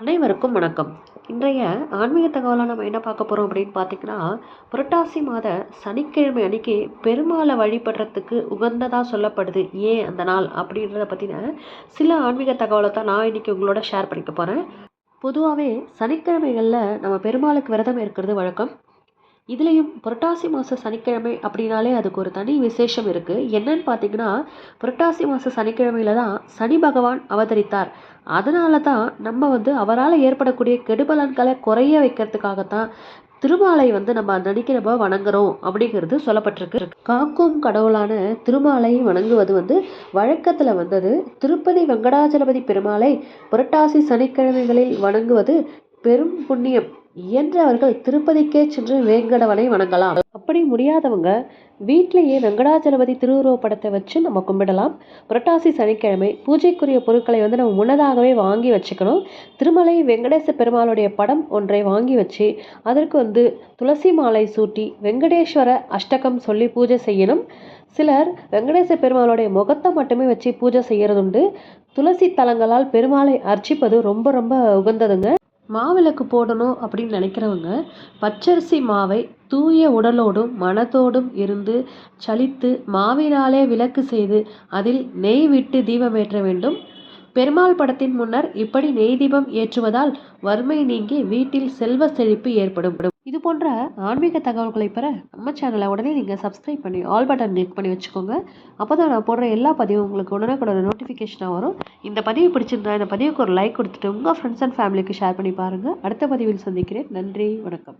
அனைவருக்கும் வணக்கம். இன்றைய ஆன்மீக தகவலாக நம்ம என்ன பார்க்க போகிறோம் அப்படின்னு பார்த்தீங்கன்னா புரட்டாசி மாத சனிக்கிழமை அன்னைக்கு பெருமாளை வழிபடுறதுக்கு உகந்ததாக சொல்லப்படுது. ஏன் அந்த நாள் அப்படின்றத பற்றின சில ஆன்மீக தகவலை தான் நான் இன்றைக்கி உங்களோட ஷேர் பண்ணிக்க போகிறேன் பொதுவாகவே சனிக்கிழமைகளில் நம்ம பெருமாளுக்கு விரதம் இருக்கிறது வழக்கம். இதுலேயும் புரட்டாசி மாத சனிக்கிழமை அப்படின்னாலே அதுக்கு ஒரு தனி விசேஷம் இருக்குது என்னன்னு பார்த்தீங்கன்னா புரட்டாசி மாத சனிக்கிழமையில தான் சனி பகவான் அவதரித்தார். அதனால தான் நம்ம வந்து அவரால் ஏற்படக்கூடிய கெடுபலன்களை குறைய வைக்கிறதுக்காகத்தான் திருமாலை வந்து நம்ம அந்த நம்ம வணங்குறோம் அப்படிங்கிறது சொல்லப்பட்டிருக்கு. காக்கும் கடவுளான திருமாலை வணங்குவது வந்து வழக்கத்தில் வந்தது. திருப்பதி வெங்கடாஜலபதி பெருமாளை புரட்டாசி சனிக்கிழமைகளில் வணங்குவது பெரும் புண்ணியம். இயன்றவர்கள் திருப்பதிக்கே சென்று வேங்கடவனை வணங்கலாம். அப்படி முடியாதவங்க வீட்டிலேயே வெங்கடாஜலபதி திருவுருவப்படத்தை வச்சு நம்ம கும்பிடலாம். புரட்டாசி சனிக்கிழமை பூஜைக்குரிய பொருட்களை வந்து நம்ம முன்னதாகவே வாங்கி வச்சுக்கணும். திருமலை வெங்கடேச பெருமாளுடைய படம் ஒன்றை வாங்கி வச்சு அதற்கு வந்து துளசி மாலை சூட்டி வெங்கடேஸ்வர அஷ்டகம் சொல்லி பூஜை செய்யணும். சிலர் வெங்கடேச பெருமாளுடைய முகத்தை மட்டுமே வச்சு பூஜை செய்யறதுண்டு. துளசி தலங்களால் பெருமாளை அர்ச்சிப்பது ரொம்ப ரொம்ப உகந்ததுங்க. மாவிளக்கு போடணும் அப்படின்னு நினைக்கிறவங்க பச்சரிசி மாவை தூய உடலோடும் மனத்தோடும் இருந்து சலித்து மாவினாலே விளக்கு செய்து அதில் நெய் விட்டு தீபமேற்ற வேண்டும். பெருமாள் படத்தின் முன்னர் இப்படி நெய் தீபம் ஏற்றுவதால் வறுமை நீங்கி வீட்டில் செல்வ செழிப்பு ஏற்படும். இது போன்ற ஆன்மீக தகவல்களை பெற நம்ம சேனலை உடனே நீங்கள் சப்ஸ்கிரைப் பண்ணி ஆல் பட்டன் கிளிக் பண்ணி வச்சுக்கோங்க. அப்போ தான் நான் போடுற எல்லா பதிவும் உங்களுக்கு உடனுக்குடனே நோட்டிஃபிகேஷனாக வரும். இந்த பதிவு பிடிச்சிருந்தா இந்த பதிவுக்கு ஒரு லைக் கொடுத்துட்டு உங்கள் ஃப்ரெண்ட்ஸ் அண்ட் ஃபேமிலிக்கு ஷேர் பண்ணி பாருங்கள் அடுத்த பதிவில் சந்திக்கிறேன். நன்றி வணக்கம்.